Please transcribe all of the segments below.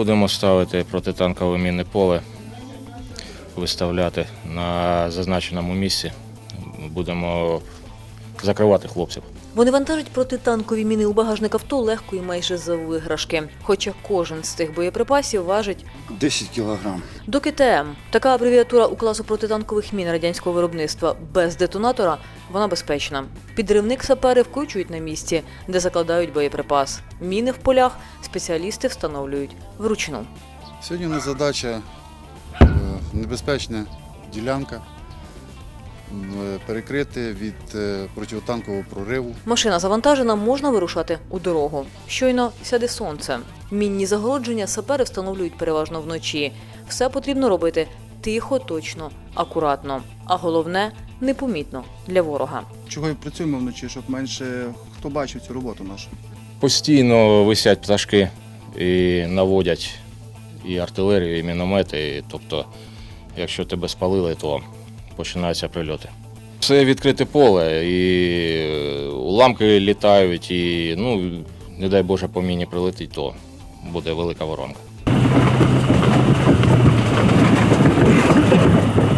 Будемо ставити протитанкове мінне поле, виставляти на зазначеному місці. Будемо закривати хлопців. Вони вантажать протитанкові міни у багажник авто легко і майже за виграшки. Хоча кожен з цих боєприпасів важить 10 кілограм. до КТМ. Така абревіатура у класу протитанкових мін радянського виробництва без детонатора вона безпечна. Підривник сапери вкручують на місці, де закладають боєприпас. Міни в полях спеціалісти встановлюють вручну. Сьогодні у нас задача е, небезпечна ділянка перекрити від е, протитанкового прориву. Машина завантажена, можна вирушати у дорогу. Щойно сяде сонце. Мінні загородження сапери встановлюють переважно вночі. Все потрібно робити тихо, точно, акуратно. А головне непомітно для ворога. Чого і працюємо вночі, щоб менше хто бачив цю роботу нашу. Постійно висять пташки і наводять і артилерію, і міномети. І, тобто, якщо тебе спалили, то починаються прильоти. Це відкрите поле, і уламки літають, і ну, не дай Боже, по міні прилетить, то буде велика воронка.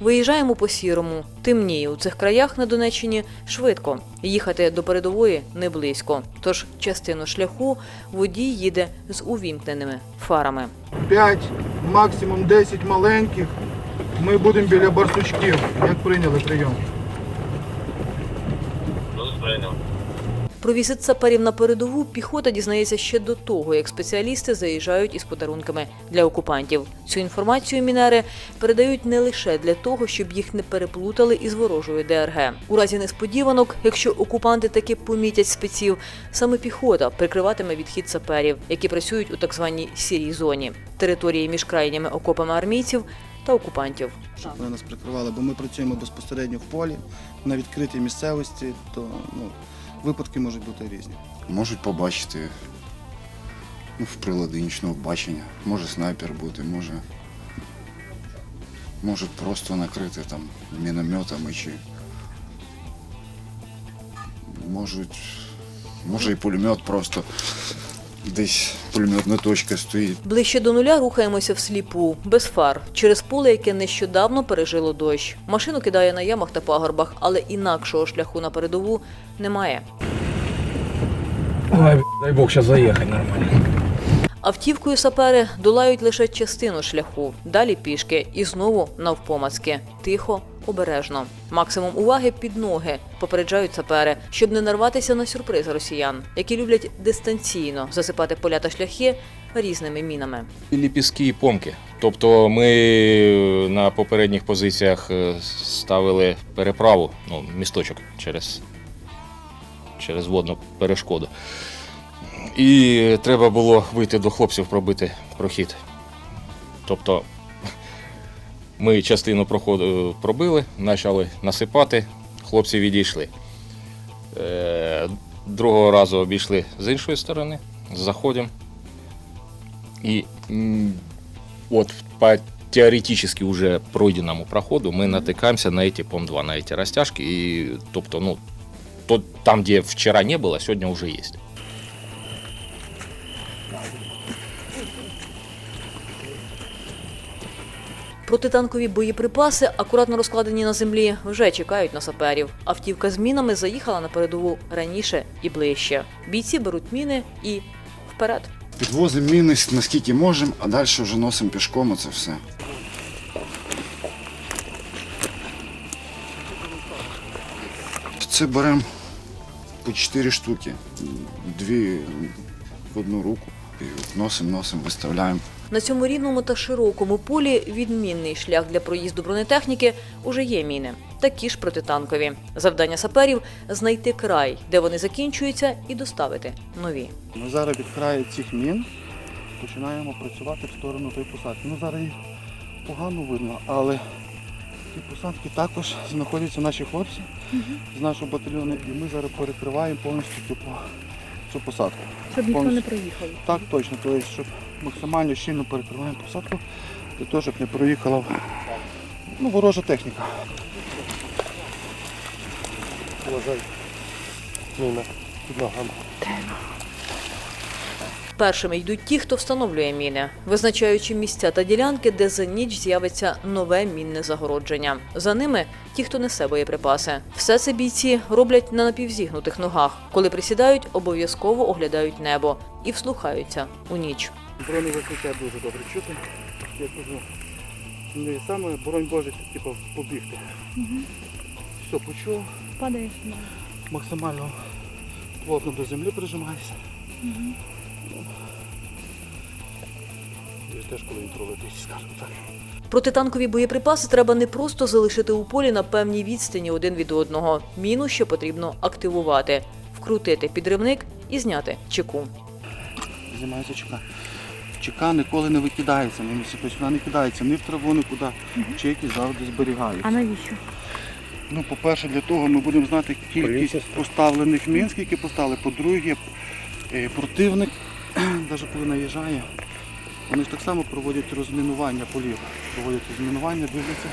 Виїжджаємо по сірому. Темніє у цих краях на Донеччині швидко. Їхати до передової не близько. Тож частину шляху водій їде з увімкненими фарами. 5, максимум 10 маленьких. Ми будемо біля барсучків, як прийняли прийом. Про візит саперів на передову піхота дізнається ще до того, як спеціалісти заїжджають із подарунками для окупантів. Цю інформацію мінери передають не лише для того, щоб їх не переплутали із ворожою ДРГ. У разі несподіванок, якщо окупанти таки помітять спеців, саме піхота прикриватиме відхід саперів, які працюють у так званій сірій зоні території між крайніми окопами армійців та окупантів. Щоб вони нас прикривали, бо ми працюємо безпосередньо в полі, на відкритій місцевості, то ну, випадки можуть бути різні. Можуть побачити ну, в прилади нічного бачення. Може снайпер бути, може. Можуть просто накрити там мінометами чи. Можуть. Може і пулемет просто десь пулеметна точка стоїть. Ближче до нуля рухаємося всліпу, без фар, через поле, яке нещодавно пережило дощ. Машину кидає на ямах та пагорбах, але інакшого шляху на передову немає. Ой, дай Бог, зараз заїхати нормально. Автівкою сапери долають лише частину шляху, далі пішки і знову навпомацьки. Тихо, обережно. Максимум уваги під ноги попереджають сапери, щоб не нарватися на сюрприз росіян, які люблять дистанційно засипати поля та шляхи різними мінами. Ліпістки і помки. Тобто ми на попередніх позиціях е, ставили переправу, ну, місточок через, через водну перешкоду. І треба було вийти до хлопців, пробити прохід. Тобто ми частину проходу пробили, почали насипати, хлопці відійшли. Е, Другого разу обійшли з іншої сторони, заходимо. И м, вот по теоретически уже пройденному проходу мы натыкаемся на эти ПОМ-2, на эти растяжки. И, тобто, ну, то, там, где вчера не было, сегодня уже есть. Протитанкові боєприпаси, акуратно розкладені на землі, вже чекають на саперів. Автівка з мінами заїхала на передову раніше і ближче. Бійці беруть міни і вперед. Підвозимо міни наскільки можемо, а далі вже носимо пішком оце все. Це беремо по 4 штуки, дві в одну руку. І носимо, носимо, виставляємо. На цьому рівному та широкому полі відмінний шлях для проїзду бронетехніки уже є міни, такі ж протитанкові. Завдання саперів знайти край, де вони закінчуються, і доставити нові. Ми зараз від краю цих мін починаємо працювати в сторону тої посадки. Ну зараз їх погано видно, але ті посадки також знаходяться наші хлопці з нашого батальйону, і ми зараз перекриваємо повністю типу, цю посадку. Щоб ніхто не проїхав. Так точно, тобто, щоб максимально щільно перекриваємо посадку, для того, щоб не проїхала ну, ворожа техніка. Вважай. Міна під ногами. Першими йдуть ті, хто встановлює міни, визначаючи місця та ділянки, де за ніч з'явиться нове мінне загородження. За ними ті, хто несе боєприпаси. Все це бійці роблять на напівзігнутих ногах. Коли присідають, обов'язково оглядають небо і вслухаються у ніч. Брони викриття дуже добре чути. Я кажу, не саме боронь Боже, типу, побігти. Все, почув, Падаєш. максимально плотно до землі прижимаюся. І теж коли він пролетить, скажімо так. Протитанкові боєприпаси треба не просто залишити у полі на певній відстані один від одного. Міну ще потрібно активувати, вкрутити підривник і зняти чеку. Знімається чека. Чека ніколи не викидається на місці. Тобто вона не кидається ні в траву, нікуди. Чеки завжди зберігаються. А навіщо? Ну, по-перше, для того ми будемо знати кількість поставлених мін, скільки поставили. По-друге, е, противник, навіть коли наїжджає, вони ж так само проводять розмінування полів. Проводять розмінування, дивляться.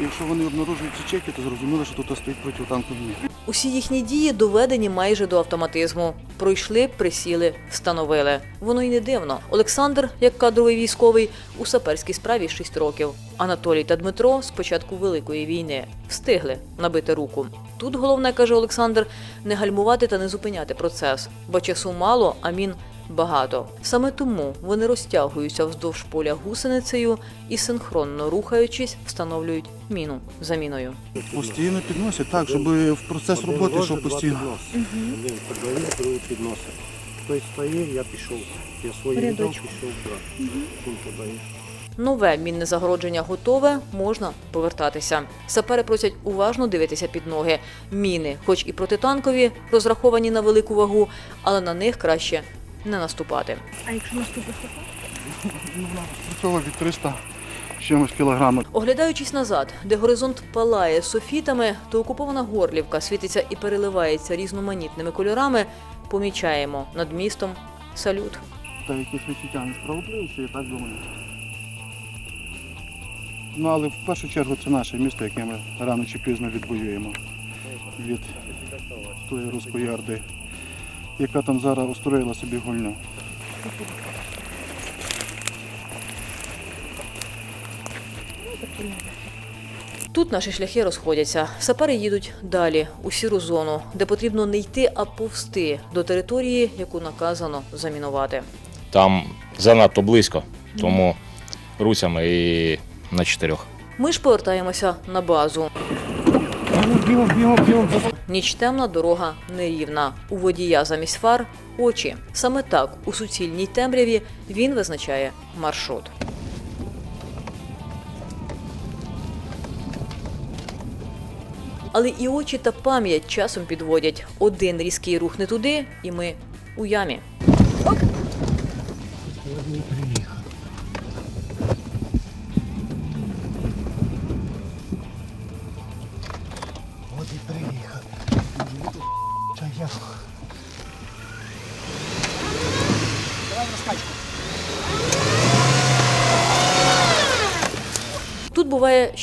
І якщо вони обнаружують ці чеки, то зрозуміло, що тут стоїть протитанкові міни. Усі їхні дії доведені майже до автоматизму. Пройшли, присіли, встановили. Воно й не дивно. Олександр, як кадровий військовий, у саперській справі 6 років. Анатолій та Дмитро з початку Великої війни встигли набити руку. Тут головне, каже Олександр, не гальмувати та не зупиняти процес, бо часу мало, а мін багато. Саме тому вони розтягуються вздовж поля гусеницею і синхронно рухаючись, встановлюють міну за міною. Постійно підносять так, щоб в процес роботи йшов постійно. Один подавив, другий підносив. Той стоїв, я пішов. Я свої віддав, пішов брати. Він подає. Нове мінне загородження готове, можна повертатися. Сапери просять уважно дивитися під ноги. Міни, хоч і протитанкові, розраховані на велику вагу, але на них краще не наступати. А якщо наступить Цього від 300 чимось кілограми. Оглядаючись назад, де горизонт палає софітами, то окупована Горлівка світиться і переливається різноманітними кольорами. Помічаємо над містом салют. Та якісь відчуття несправедливості, я так думаю. Ну, але в першу чергу це наше місто, яке ми рано чи пізно відбоюємо від тої руської орди, яка там зараз устроїла собі гульню. Тут наші шляхи розходяться. Сапери їдуть далі, у сіру зону, де потрібно не йти, а повсти до території, яку наказано замінувати. Там занадто близько, тому русями і на чотирьох. Ми ж повертаємося на базу. Ніч темна, дорога нерівна. У водія замість фар очі. Саме так у суцільній темряві він визначає маршрут. Але і очі та пам'ять часом підводять. Один різкий рух не туди, і ми у ямі. От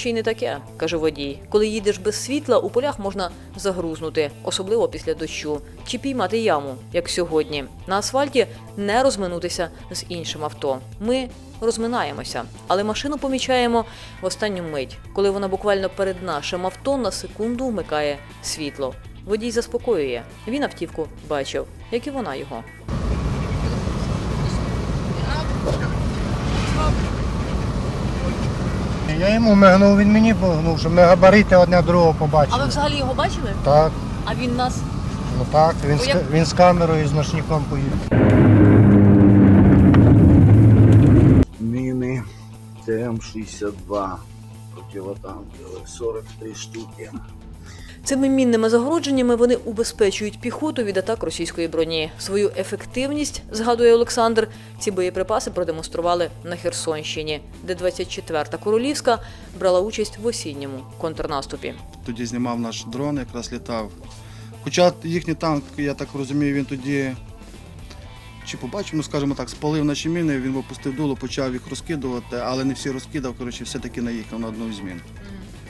ще й не таке, каже водій. Коли їдеш без світла, у полях можна загрузнути, особливо після дощу, чи піймати яму, як сьогодні. На асфальті не розминутися з іншим авто. Ми розминаємося, але машину помічаємо в останню мить, коли вона буквально перед нашим авто на секунду вмикає світло. Водій заспокоює. Він автівку бачив, як і вона його. Я йому мигнув, він мені погнув, щоб ми габарити одне другого побачили. А ви взагалі його бачили? Так, А він нас ну так, він, з, як- він з камерою і з ночником поїхав. Міни ТМ-62 противотанкові, 43 штуки. Цими мінними загородженнями вони убезпечують піхоту від атак російської броні. Свою ефективність, згадує Олександр, ці боєприпаси продемонстрували на Херсонщині, де 24-та Королівська брала участь в осінньому контрнаступі. Тоді знімав наш дрон, якраз літав. Хоча їхній танк, я так розумію, він тоді чи побачив, ну скажімо так, спалив наші міни, він випустив дуло, почав їх розкидувати, але не всі розкидав, коротше, все-таки наїхав на одну з мін.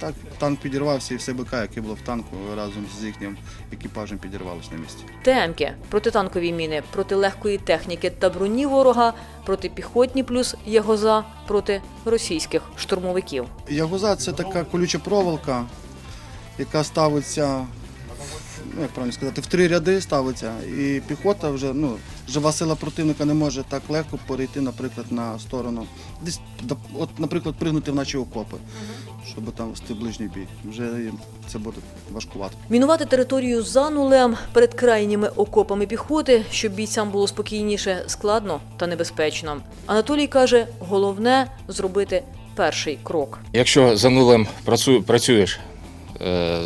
Так, танк підірвався і все БК, яке було в танку, разом з їхнім екіпажем підірвалося на місці. ТМки, протитанкові міни, проти легкої техніки та броні ворога, протипіхотні плюс ягоза проти російських штурмовиків. Ягоза це така колюча проволока, яка ставиться, ну як правильно сказати, в три ряди ставиться, і піхота вже, ну, жива сила противника не може так легко перейти, наприклад, на сторону. Десь, от, наприклад, пригнути в наші окопи, щоб там вести ближній бій. Вже це буде важкувато. Мінувати територію за нулем перед крайніми окопами піхоти, щоб бійцям було спокійніше, складно та небезпечно. Анатолій каже, головне зробити перший крок. Якщо за нулем працю, працюєш, е,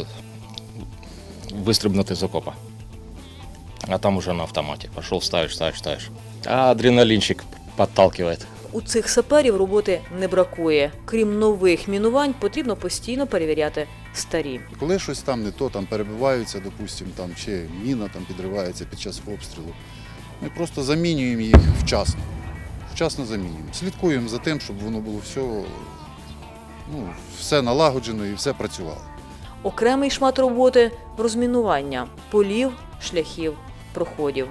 вистрибнути з окопа. А там уже на автоматі. Пішов, ставиш, ставиш, ставиш. А адреналінчик підталкиває. У цих саперів роботи не бракує. Крім нових мінувань, потрібно постійно перевіряти старі. Коли щось там не то, там перебиваються, допустим, там, чи міна там підривається під час обстрілу, ми просто замінюємо їх вчасно. Вчасно замінюємо. Слідкуємо за тим, щоб воно було все, ну, все налагоджено і все працювало. Окремий шмат роботи розмінування полів, шляхів, проходів.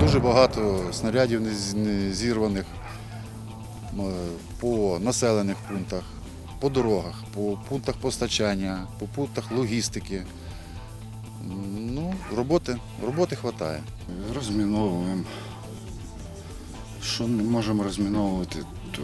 Дуже багато снарядів не зірваних по населених пунктах, по дорогах, по пунктах постачання, по пунктах логістики. Ну, роботи, роботи вистачає. Розміновуємо. Що не можемо розміновувати, то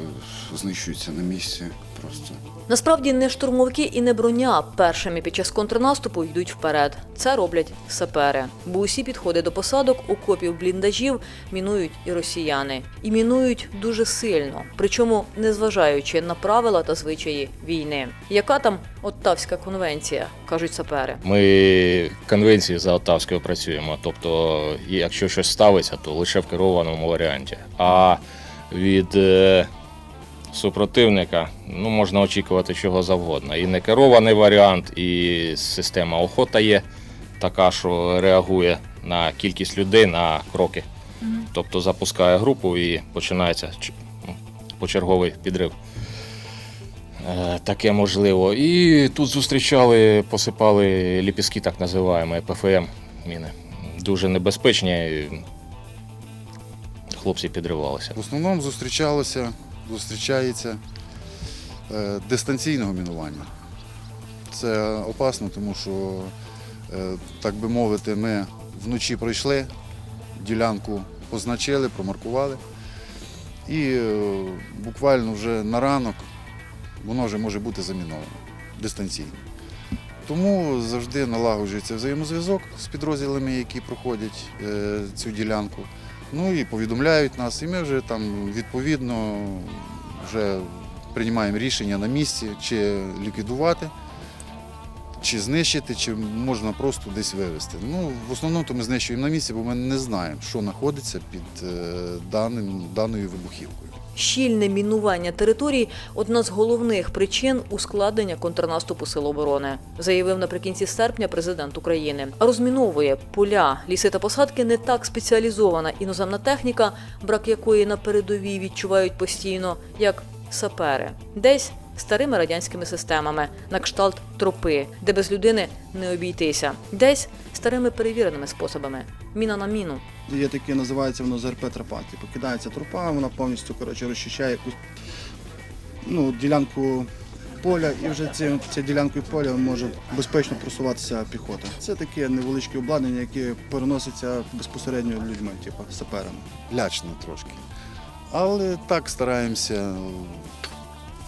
знищується на місці просто. Насправді не штурмовики і не броня першими під час контрнаступу йдуть вперед. Це роблять сапери. Бо усі підходи до посадок, окопів, бліндажів мінують і росіяни. І мінують дуже сильно, причому незважаючи на правила та звичаї війни. Яка там Оттавська конвенція, кажуть сапери. Ми конвенції за Оттавською працюємо. Тобто, якщо щось ставиться, то лише в керованому варіанті. А від е, супротивника ну, можна очікувати чого завгодно. І не керований варіант, і система охота є така, що реагує на кількість людей на кроки. Тобто запускає групу і починається почерговий підрив. Е, Таке можливо. І тут зустрічали, посипали ліпістки, так називаємо, ПФМ міни. Дуже небезпечні. Хлопці підривалися. В основному зустрічалося, зустрічається е, дистанційного мінування. Це опасно, тому що, е, так би мовити, ми вночі пройшли, ділянку позначили, промаркували. І е, буквально вже на ранок воно вже може бути заміновано дистанційно. Тому завжди налагоджується взаємозв'язок з підрозділами, які проходять е, цю ділянку. Ну і повідомляють нас, і ми вже там відповідно вже приймаємо рішення на місці, чи ліквідувати, чи знищити, чи можна просто десь вивезти. Ну, в основному то ми знищуємо на місці, бо ми не знаємо, що знаходиться під е, даним, даною вибухівкою. Щільне мінування територій одна з головних причин ускладнення контрнаступу Сил оборони, заявив наприкінці серпня президент України. Розміновує поля, ліси та посадки не так спеціалізована іноземна техніка, брак якої на передовій відчувають постійно, як сапери. Десь старими радянськими системами, на кшталт тропи, де без людини не обійтися, десь старими перевіреними способами міна на міну. Є таке, називається воно ЗРП тропа. Типу кидається тропа, вона повністю коротше, розчищає якусь ну, ділянку поля, і вже ці, ця ділянкою поля може безпечно просуватися піхота. Це таке невеличке обладнання, яке переноситься безпосередньо людьми, типу саперами. лячно трошки. Але так стараємося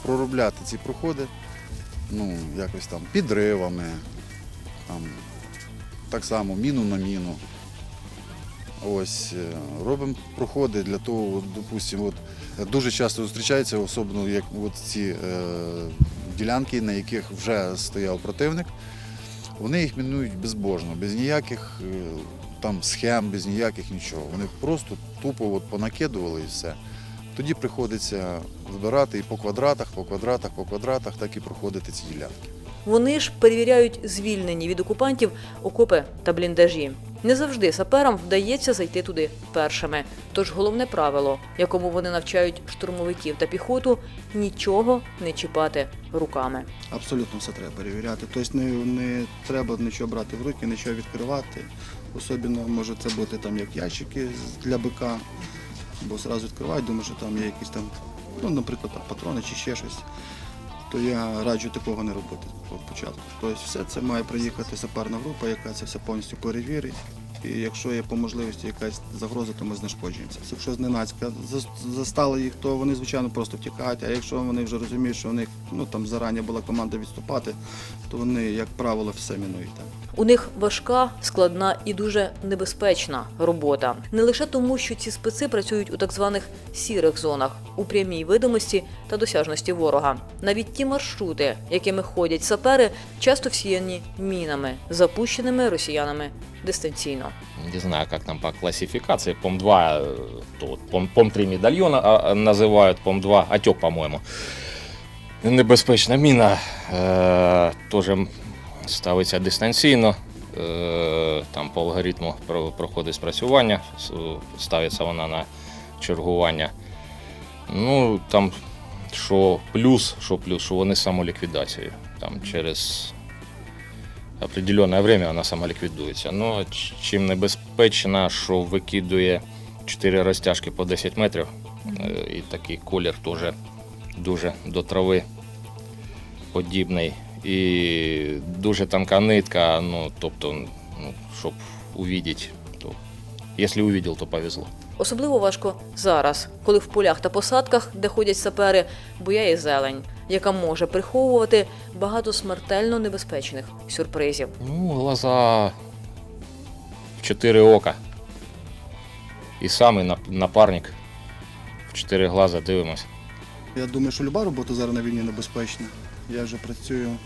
проробляти ці проходи, ну, якось там підривами, там, так само міну на міну. Ось е, робимо проходи для того, допустимо, от, дуже часто зустрічається, особливо як от ці е, ділянки, на яких вже стояв противник. Вони їх мінують безбожно, без ніяких е, там схем, без ніяких нічого. Вони просто тупо от понакидували і все. Тоді приходиться вибирати і по квадратах, по квадратах, по квадратах, так і проходити ці ділянки. Вони ж перевіряють звільнені від окупантів окопи та бліндажі. Не завжди саперам вдається зайти туди першими. Тож головне правило, якому вони навчають штурмовиків та піхоту нічого не чіпати руками. Абсолютно все треба перевіряти. Тобто не, не треба нічого брати в руки, нічого відкривати. Особливо може це бути там як ящики для бика, бо одразу відкривають, думаю, що там є якісь там, ну, наприклад, там, патрони чи ще щось. То я раджу такого не робити по початку. Тобто все це має приїхати саперна група, яка це все повністю перевірить. І якщо є по можливості якась загроза, то ми знешкоджуємося. Якщо зненацька зас- застали їх, то вони, звичайно, просто втікають. А якщо вони вже розуміють, що у них ну, там зарані була команда відступати, то вони, як правило, все мінують. У них важка, складна і дуже небезпечна робота. Не лише тому, що ці специ працюють у так званих сірих зонах, у прямій видимості та досяжності ворога. Навіть ті маршрути, якими ходять сапери, часто всіяні мінами, запущеними росіянами дистанційно. Не знаю, как там по классификации. ПОМ-2, э, то вот ПОМ- ПОМ-3 медальона а, а, называют, ПОМ-2 отек, по-моему. Небезпечна міна е, теж ставиться дистанційно. Е, там по алгоритму проходить спрацювання, ставиться вона на чергування. Ну, там, що плюс, що плюс, що вони самоліквідацією. Там через определенне время вона самоліквідується. Ну, чим небезпечна, що викидує 4 розтяжки по 10 метрів. І такий колір теж дуже до трави подібний. І дуже тонка нитка, ну, тобто, ну, щоб увидеть, то якщо увидел, то повезло. Особливо важко зараз, коли в полях та посадках, де ходять сапери, буяє зелень, яка може приховувати багато смертельно небезпечних сюрпризів. Ну, глаза в чотири ока. І нап- напарник в чотири глаза дивимось. Я думаю, що люба робота зараз на війні небезпечна. Я вже працюю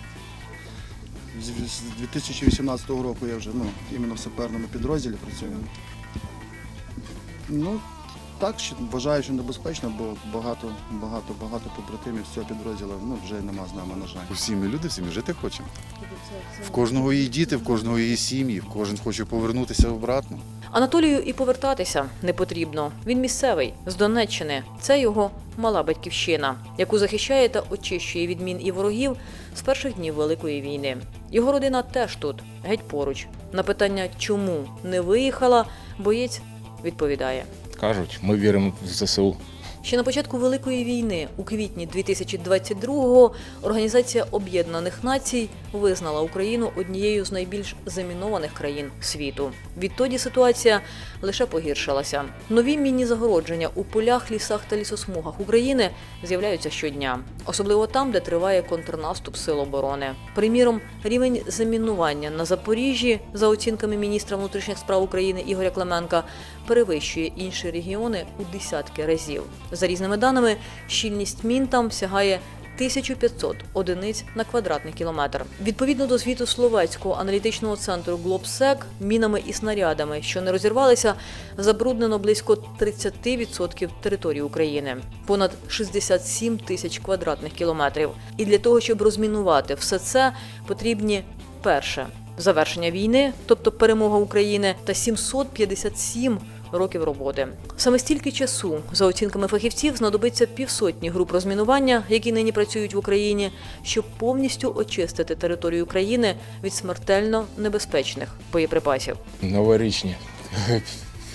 з з 2018 року, я вже ну, іменно в саперному підрозділі працюю. Ну, так, що вважаю, що небезпечно, бо багато, багато, багато побратимів з цього підрозділу ну, вже нема з нами, на жаль. Усі ми люди, всі ми жити хочемо. В кожного її діти, в кожного її сім'ї, в кожен хоче повернутися обратно. Анатолію і повертатися не потрібно. Він місцевий з Донеччини. Це його мала батьківщина, яку захищає та очищує від мін і ворогів з перших днів Великої війни. Його родина теж тут, геть поруч. На питання, чому не виїхала, боєць відповідає. Кажуть, ми віримо в ЗСУ. Ще на початку Великої війни, у квітні 2022-го, Організація Об'єднаних Націй визнала Україну однією з найбільш замінованих країн світу. Відтоді ситуація лише погіршилася. Нові мінні загородження у полях, лісах та лісосмугах України з'являються щодня, особливо там, де триває контрнаступ сил оборони. Приміром, рівень замінування на Запоріжжі, за оцінками міністра внутрішніх справ України Ігоря Клименка, перевищує інші регіони у десятки разів. За різними даними, щільність мін там сягає 1500 одиниць на квадратний кілометр. Відповідно до звіту словацького аналітичного центру Глобсек, мінами і снарядами, що не розірвалися, забруднено близько 30% території України, понад 67 тисяч квадратних кілометрів. І для того, щоб розмінувати все це, потрібні перше завершення війни, тобто перемога України, та 757 років роботи. Саме стільки часу, за оцінками фахівців, знадобиться півсотні груп розмінування, які нині працюють в Україні, щоб повністю очистити територію країни від смертельно небезпечних боєприпасів. Новорічні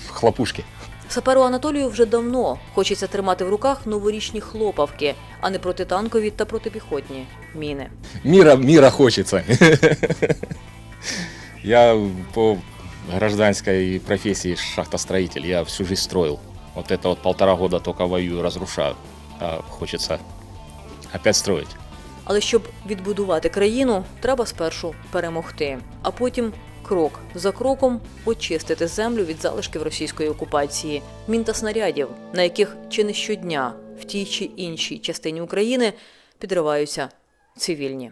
хлопушки. Саперу Анатолію вже давно хочеться тримати в руках новорічні хлопавки, а не протитанкові та протипіхотні міни. Мира, мира хочется. Я по гражданской профессии шахтостроитель, я всю жизнь строил. Вот это вот полтора года только воюю, разрушаю. А хочется опять строить. Але щоб відбудувати країну, треба спершу перемогти, а потім крок за кроком очистити землю від залишків російської окупації, мін та снарядів, на яких чи не щодня в тій чи іншій частині України підриваються цивільні.